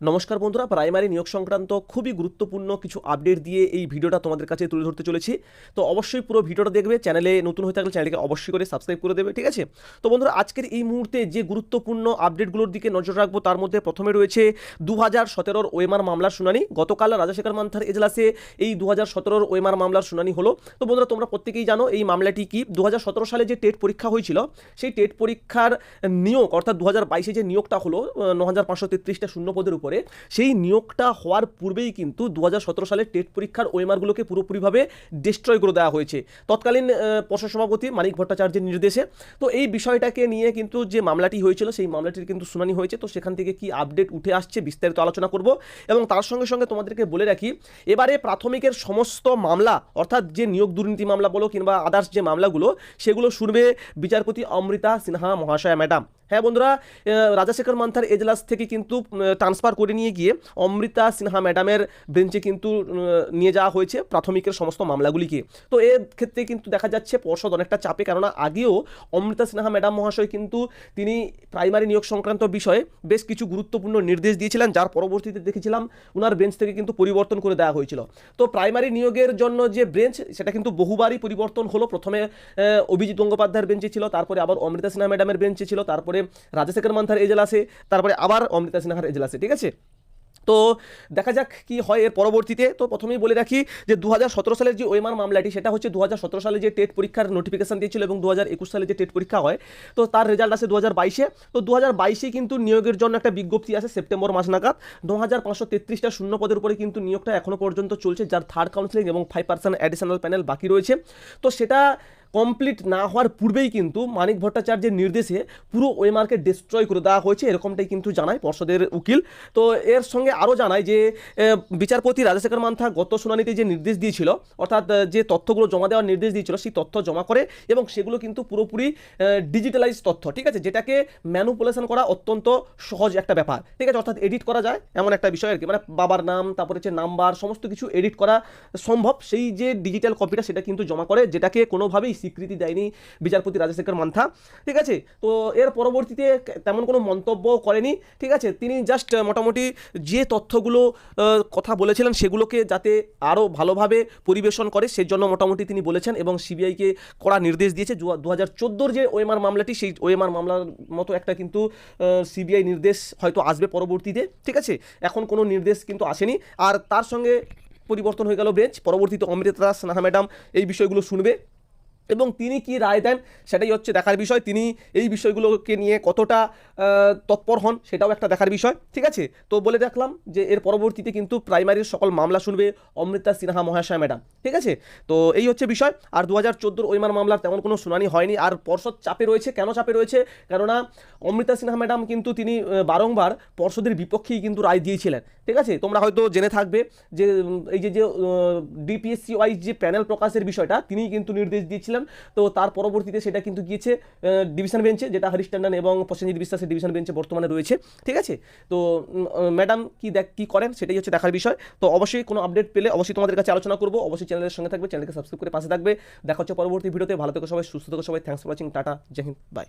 নমস্কার বন্ধুরা, প্রাইমারি নিয়োগ সংক্রান্ত খুবই গুরুত্বপূর্ণ কিছু আপডেট দিয়ে এই ভিডিওটা তোমাদের কাছে তুলে ধরতে চলেছি। তো অবশ্যই পুরো ভিডিওটা দেখবে, চ্যানেলে নতুন হয়ে থাকলে চ্যানেলকে অবশ্যই করে সাবস্ক্রাইব করে দেবে, ঠিক আছে? তো বন্ধুরা, আজকের এই মুহূর্তে যে গুরুত্বপূর্ণ আপডেটগুলোর দিকে নজর রাখব, তার মধ্যে প্রথমে রয়েছে দু হাজার সতেরোর ওয়েমার মামলার শুনানি। গতকাল রাজাশেখর মান্থার এজলাসে এই দু হাজার সতেরোর ওয়েমার মামলার শুনানি হলো। তো বন্ধুরা, তোমরা প্রত্যেকেই জানো এই মামলাটি কি? দু হাজার সতেরো সালে যে টেট পরীক্ষা হয়েছিল, সেই টেট পরীক্ষার নিয়োগ, অর্থাৎ দু হাজার বাইশে যে নিয়োগটা হলো ন হাজার পাঁচশো তেত্রিশটা শূন্য পদের উপরে সেই নিয়োগটা হওয়ার পূর্বেই কিন্তু দু সালে টেট পরীক্ষার ওয়েমারগুলোকে পুরোপুরিভাবে ডিস্ট্রয় করে দেওয়া হয়েছে। তৎকালীন পর্ষদ সভাপতি মানিক ভট্টাচার্যের নির্দেশে। তো এই বিষয়টাকে নিয়ে কিন্তু যে মামলাটি হয়েছিল, সেই মামলাটির কিন্তু শুনানি হয়েছে। তো সেখান থেকে কি আপডেট উঠে আসছে বিস্তারিত আলোচনা করব। এবং তার সঙ্গে সঙ্গে তোমাদেরকে বলে রাখি, এবারে প্রাথমিকের সমস্ত মামলা, অর্থাৎ যে নিয়োগ দুর্নীতি মামলা বলো কিংবা আদার্স যে মামলাগুলো, সেগুলো শুনবে বিচারপতি অমৃতা সিনহা মহাশয়া ম্যাডাম হ্যাঁ বন্ধুরা রাজাশেখর মান্থার এজলাস থেকে কিন্তু ট্রান্সফার করে নিয়ে গিয়ে অমৃতা সিনহা ম্যাডামের বেঞ্চে কিন্তু নিয়ে যাওয়া হয়েছে প্রাথমিকের সমস্ত মামলাগুলিকে। তো এর ক্ষেত্রে কিন্তু দেখা যাচ্ছে পর্ষদ অনেকটা চাপে, কেননা আগেও অমৃতা সিনহা ম্যাডাম মহাশয় কিন্তু তিনি প্রাইমারি নিয়োগ সংক্রান্ত বিষয়ে বেশ কিছু গুরুত্বপূর্ণ নির্দেশ দিয়েছিলেন, যার পরবর্তীতে দেখেছিলাম ওনার বেঞ্চ থেকে কিন্তু পরিবর্তন করে দেওয়া হয়েছিল। তো প্রাইমারি নিয়োগের জন্য যে বেঞ্চ, সেটা কিন্তু বহুবারই পরিবর্তন হলো। প্রথমে অভিজিৎ গঙ্গোপাধ্যায়ের বেঞ্চে ছিল, তারপরে আবার অমৃতা সিনহা ম্যাডামের বেঞ্চে ছিল, তারপরে রাজশেখর মান্থার এজলাসে, তারপরে আবার অমৃতা সিনহার এজলাসে, ঠিক আছে? তো দেখা যাক কি হয় এর পরবর্তীতে। তো প্রথমেই বলে রাখি যে দু হাজার সতেরো সালের যে ওয়েমার মামলাটি, সেটা হচ্ছে দু হাজার সতেরো সালে যে টেট পরীক্ষার নোটিফিকেশান দিয়েছিল এবং দু হাজার একুশ সালে যে টেট পরীক্ষা হয়, তো তার রেজাল্ট আসে দু বাইশে। তো দু হাজার বাইশে কিন্তু নিয়োগের জন্য একটা বিজ্ঞপ্তি আসে সেপ্টেম্বর মাস নাগাদ। দু হাজার পাঁচশো তেত্রিশটা শূন্য পদের উপরে কিন্তু নিয়োগটা এখনও পর্যন্ত চলছে, যার থার্ড কাউন্সিলিং এবং ফাইভ পার্সেন্ট অ্যাডিশনাল প্যানেল বাকি রয়েছে। তো সেটা কমপ্লিট না হওয়ার পূর্বেই কিন্তু মানিক ভট্টাচার্যের নির্দেশে পুরো ওয়েমার্কে ডিস্ট্রয় করে দেওয়া হয়েছে, এরকমটাই কিন্তু জানায় পর্ষদের উকিল। তো এর সঙ্গে আরও জানায় যে বিচারপতি রাজশেখর মান্থা গত শুনানিতে যে নির্দেশ দিয়েছিল, অর্থাৎ যে তথ্যগুলো জমা দেওয়ার নির্দেশ দিয়েছিল, সেই তথ্য জমা করে এবং সেগুলো কিন্তু পুরোপুরি ডিজিটালাইজ তথ্য, ঠিক আছে? যেটাকে ম্যানুপুলেশন করা অত্যন্ত সহজ একটা ব্যাপার, ঠিক আছে? অর্থাৎ এডিট করা যায়, এমন একটা বিষয় আর কি। মানে বাবার নাম, তারপরে হচ্ছে নাম্বার সমস্ত কিছু এডিট করা সম্ভব। সেই যে ডিজিটাল কপিটা সেটা কিন্তু জমা করে, যেটাকে কোনোভাবেই স্বীকৃতি দেয়নি বিচারপতি রাজশেখর মান্থা, ঠিক আছে? তো এর পরবর্তীতে তেমন কোনো মন্তব্য করেনি, ঠিক আছে? তিনি জাস্ট মোটামুটি যে তথ্যগুলো কথা বলেছিলেন সেগুলোকে যাতে আরও ভালোভাবে পরিবেশন করে সেই জন্য মোটামুটি তিনি বলেছেন এবং সিবিআইকে কড়া নির্দেশ দিয়েছে। দু হাজার যে ওএমআর মামলাটি, সেই ওএমআর মামলার মতো একটা কিন্তু সিবিআই নির্দেশ হয়তো আসবে পরবর্তীতে, ঠিক আছে? এখন কোনো নির্দেশ কিন্তু আসেনি। আর তার সঙ্গে পরিবর্তন হয়ে গেল বেঞ্চ। পরবর্তীতে অমৃতা দাস নাহা ম্যাডাম এই বিষয়গুলো শুনবে। এবং তিনি কি রায় দেন সেটাই হচ্ছে দেখার বিষয়। তিনি এই বিষয়গুলোকে নিয়ে কতটা তৎপর হন সেটাও একটা দেখার বিষয়। ঠিক আছে? তো বলে দেখলাম যে এর পরবর্তীতে কিন্তু প্রাইমারির সকল মামলা শুনবে অমৃতা সিনহা মহাশয় ম্যাডাম। ঠিক আছে? তো এই হচ্ছে বিষয়। আর দু হাজার চোদ্দোর ওইমার মামলার তেমন কোনো শুনানি হয়নি। আর পর্ষদ চাপে রয়েছে। কেন চাপে রয়েছে? কেননা অমৃতা সিনহা ম্যাডাম কিন্তু তিনি বারংবার পর্ষদের বিপক্ষেই কিন্তু রায় দিয়েছিলেন। ঠিক আছে? তোমরা হয়তো জেনে থাকবে যে এই যে যে ডিপিএসসি ওয়াইজ যে প্যানেল প্রকাশের বিষয়টা, তিনিই কিন্তু নির্দেশ দিয়েছিলেন তো তার পরবর্তীতে সেটা কিন্তু গিয়েছে ডিভিশন বেঞ্চে যেটা হরিশ টান্ডন এবং প্রসেনজিৎ বিশ্বাসের ডিভিশন বেঞ্চে বর্তমানে রয়েছে। ঠিক আছে? তো ম্যাডাম কি দেখ, কী করেন সেটাই হচ্ছে দেখার বিষয়। তো অবশ্যই কোনো আপডেট পেলে অবশ্যই তোমাদের কাছে আলোচনা করব। অবশ্যই চ্যানেলের সঙ্গে থাকবে চ্যানেলকে সাবস্ক্রাইব করে পাশে থাকবে। দেখা হচ্ছে পরবর্তী ভিডিওতে ভালো থেকো সবাই, সুস্থ থেকো সবাই। Thanks for watching tata, Jai Hind bye